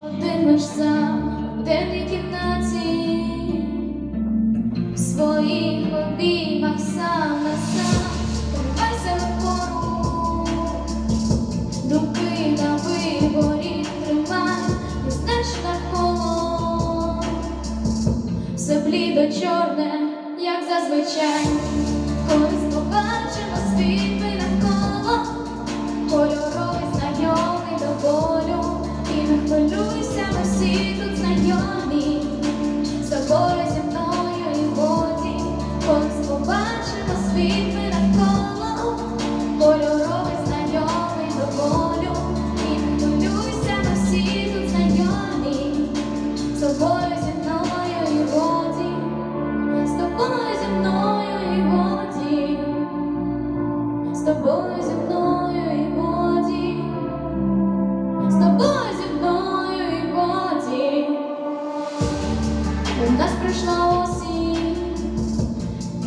Один лиш сам в темній кімнаті, в своїх обіймах сам на сам, тримайся вгору, думки на виборі тримай, не знаєш навколо, все блідо чорне, як зазвичай, Нас прийшла осінь,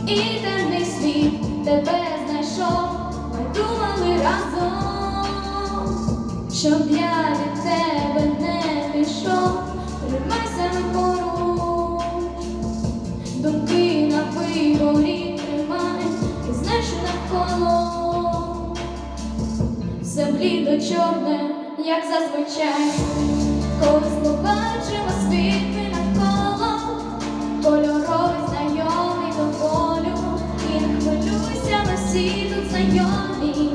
і темний світ тебе знайшов, ми думали разом, щоб я від тебе не пішов, тримайся вгору, думки на вигорі тримай, і знаєш навколо, все блідо чорне, як зазвичай, колись побачимо світ всі тут знайомі,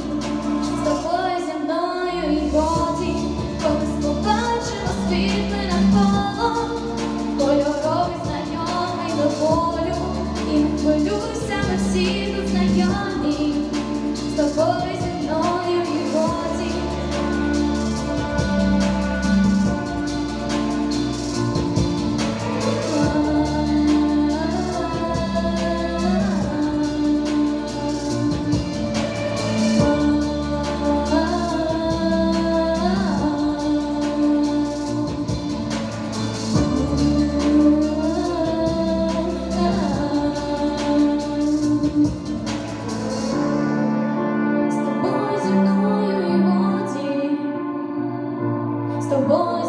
з тобою